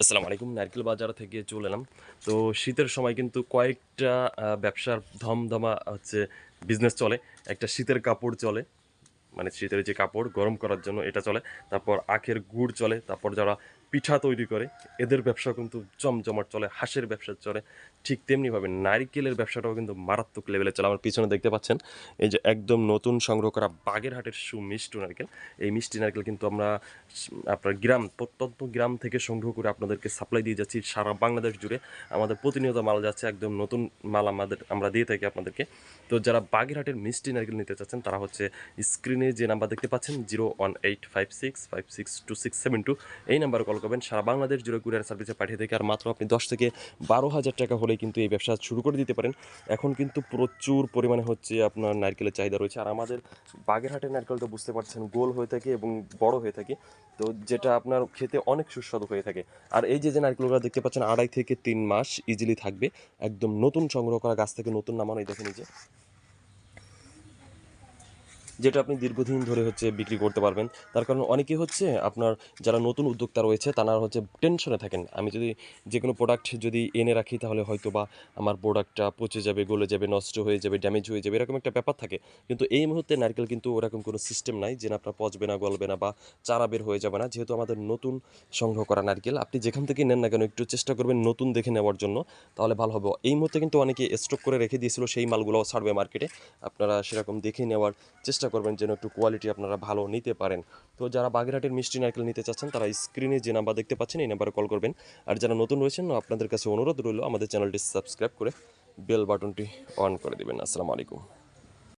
আসসালামু আলাইকুম। নারকেল বাজার থেকে চলে এলাম। তো শীতের সময় কিন্তু কয়েকটা ব্যবসার ধমধমা হচ্ছে বিজনেস চলে। একটা শীতের কাপড় চলে। মানে শীতের যে কাপড় গরম করার জন্য এটা চলে। তারপর আখের গুড় চলে। তারপর যারা পিঠা তৈরি করে, এদের ব্যবসা কিন্তু জমজমাট চলে, হাঁসের ব্যবসা চলে। ঠিক তেমনিভাবে নারকেলের ব্যবসাটাও কিন্তু মারাত্মক লেভেলে চলে। আমার পিছনে দেখতে পাচ্ছেন, এই যে একদম নতুন সংগ্রহ করা বাগেরহাটের সু মিষ্টি নারকেল। এই মিষ্টি নারকেল কিন্তু আমরা আপনার গ্রাম, প্রত্যন্ত গ্রাম থেকে সংগ্রহ করে আপনাদেরকে সাপ্লাই দিয়ে যাচ্ছি সারা বাংলাদেশ জুড়ে। আমাদের প্রতিনিয়ত মাল যাচ্ছে, একদম নতুন মাল আমাদের, আমরা দিয়ে থাকি আপনাদেরকে। তো যারা বাগেরহাটের মিষ্টি নারকেল নিতে চাচ্ছেন, তারা হচ্ছে স্ক্রিনে যে নাম্বার দেখতে পাচ্ছেন zero one eight five six five six two six seven two এই নাম্বারে কল করবেন। সারা বাংলাদেশ জুড়ে কুরিয়ার সার্ভিসে পাঠিয়ে থেকে আর মাত্র আপনি দশ থেকে বারো হাজার টাকা হলেই কিন্তু এই ব্যবসা শুরু করে দিতে পারেন। এখন কিন্তু প্রচুর পরিমাণে হচ্ছে আপনার নারকেলের চাহিদা রয়েছে। আর আমাদের বাগেরহাটের নারকেল তো বুঝতে পারছেন, গোল হয়ে থাকে এবং বড় হয়ে থাকে। তো যেটা আপনার খেতে অনেক সুস্বাদু হয়ে থাকে। আর এই যে যে নারকেলগুলো দেখতে পাচ্ছেন, আড়াই থেকে তিন মাস ইজিলি থাকবে। একদম নতুন সংগ্রহ করা গাছ থেকে নতুন নামানো, এই দেখেন এই যে। যেটা আপনি দীর্ঘদিন ধরে হচ্ছে বিক্রি করতে পারবেন। তার কারণ অনেকেই হচ্ছে আপনার যারা নতুন উদ্যোক্তা রয়েছে, তারা হচ্ছে টেনশনে থাকেন। আমি যদি যে কোনো প্রোডাক্ট যদি এনে রাখি, তাহলে হয়তো বা আমার প্রোডাক্টটা পচে যাবে, গলে যাবে, নষ্ট হয়ে যাবে ড্যামেজ হয়ে যাবে, এরকম একটা ব্যাপার থাকে। কিন্তু এই মুহূর্তে নারকেল কিন্তু ওরকম কোনো সিস্টেম নাই যে আপনার পচবে না, গলবে না বা চারা বের হয়ে যাবে না। যেহেতু আমাদের নতুন সংগ্রহ করা নারকেল, আপনি যেখান থেকে নেন না কেন, একটু চেষ্টা করবেন নতুন দেখে নেওয়ার জন্য, তাহলে ভালো হবে। এই মুহূর্তে কিন্তু অনেকে স্টক করে রেখে দিয়েছিল, সেই মালগুলোও ছাড়বে মার্কেটে আপনারা সেরকম দেখে নেওয়ার চেষ্টা করবেন যেন একটু কোয়ালিটি আপনারা ভালো নিতে পারেন। তো যারা বাগেরহাটের মিষ্টি নারকেল নিতে চাচ্ছেন, তারা স্ক্রিনে যে নাম্বার দেখতে পাচ্ছেন, এই নাম্বারে কল করবেন। আর যারা নতুন রয়েছেন, আপনাদের কাছে অনুরোধ রইল, আমাদের চ্যানেলটি সাবস্ক্রাইব করে বেল বাটনটি অন করে দেবেন। আসসালামু আলাইকুম।